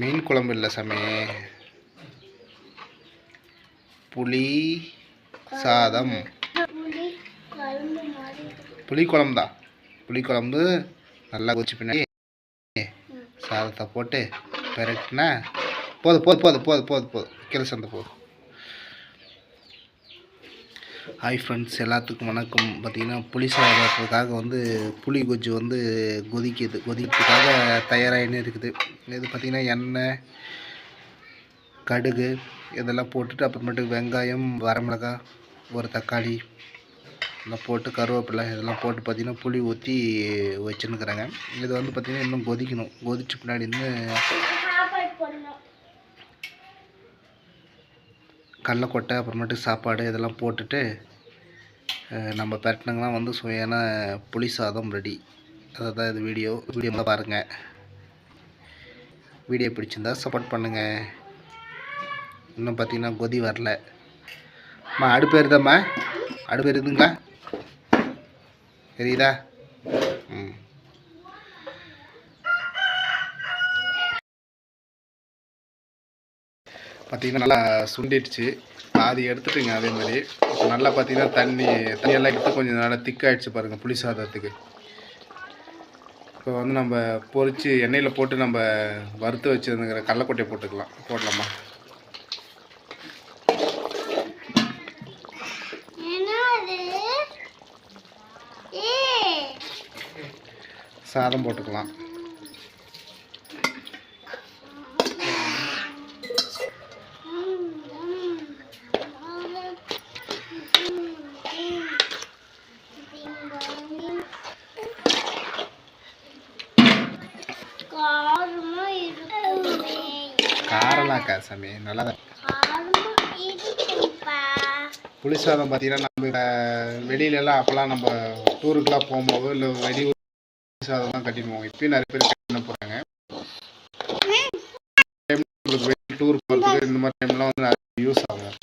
மீன் குழம்பு இல்லை சாமி. புளி சாதம். புளி குழம்பு தான் புளி குழம்பு நல்லா குச்சி பின்னாடி சாதத்தை போட்டு பெரட்டினா போதும் போதும் போதும் போதும் போதும் போதும். கீழே சந்தை போதும். ஹாய் ஃப்ரெண்ட்ஸ் எல்லாத்துக்கும் வணக்கம். பார்த்தீங்கன்னா புளி சாதத்துக்காக வந்து புளி கொஜ்ஜு வந்து கொதிக்குது. கொதிக்கிறதுக்காக தயாராகின்னு இருக்குது. இது பார்த்திங்கன்னா எண்ணெய் கடுகு இதெல்லாம் போட்டுட்டு அப்புறமேட்டுக்கு வெங்காயம் வரமிளகாய் ஒரு தக்காளி இதெல்லாம் போட்டு கருவேப்பிலை இதெல்லாம் போட்டு பார்த்திங்கன்னா புளி ஊற்றி வச்சுன்னுக்குறாங்க. இது வந்து பார்த்திங்கன்னா இன்னும் கொதிக்கணும். கொதிச்ச பின்னாடி வந்து கடலக்கொட்டை அப்புறமேட்டு சாப்பாடு இதெல்லாம் போட்டுட்டு நம்ம பெரட்டினங்கன்னா வந்து சுவையான புளி சாதம் ரெடி அதுதான் இது வீடியோ வீடியோ பாருங்கள் வீடியோ பிடிச்சிருந்தா சப்போர்ட் பண்ணுங்கள் இன்னும் பார்த்தீங்கன்னா கொதி வரல. அம்மா அடுப்பு எரிதாம்மா அடுப்பு எரியுதுங்களா? தெரியுதா ம். பார்த்தீங்கன்னா நல்லா சுண்டிடுச்சு. பாதி எடுத்துட்டுங்க அதே மாதிரி. இப்போ நல்லா பார்த்தீங்கன்னா தண்ணி தண்ணியெல்லாம் எடுத்து கொஞ்சம் நல்லா திக்காயிடுச்சு பாருங்கள் புளி சாதத்துக்கு. இப்போ வந்து நம்ம பொரிச்சு எண்ணெயில் போட்டு நம்ம வறுத்து வச்சுருந்துங்கிற கடலக்கொட்டையை போட்டுக்கலாம். போடலாமா? சாதம் போட்டுக்கலாம். காரெல்லாம் கா சாமி நல்லா தான் புளி சாதம் பார்த்தீங்கன்னா நம்ம வெளியிலலாம் அப்போல்லாம் நம்ம டூருக்குலாம் போகும்போது இல்லை வெளியூர் புளி சாதம் தான் கட்டின்னு போவோம் இப்பயும் நிறைய பேர் கட்டின்னு போகிறாங்க டூர் போகிறதுக்கு இந்த மாதிரி டைம்லாம் வந்து நிறைய யூஸ் ஆகும்.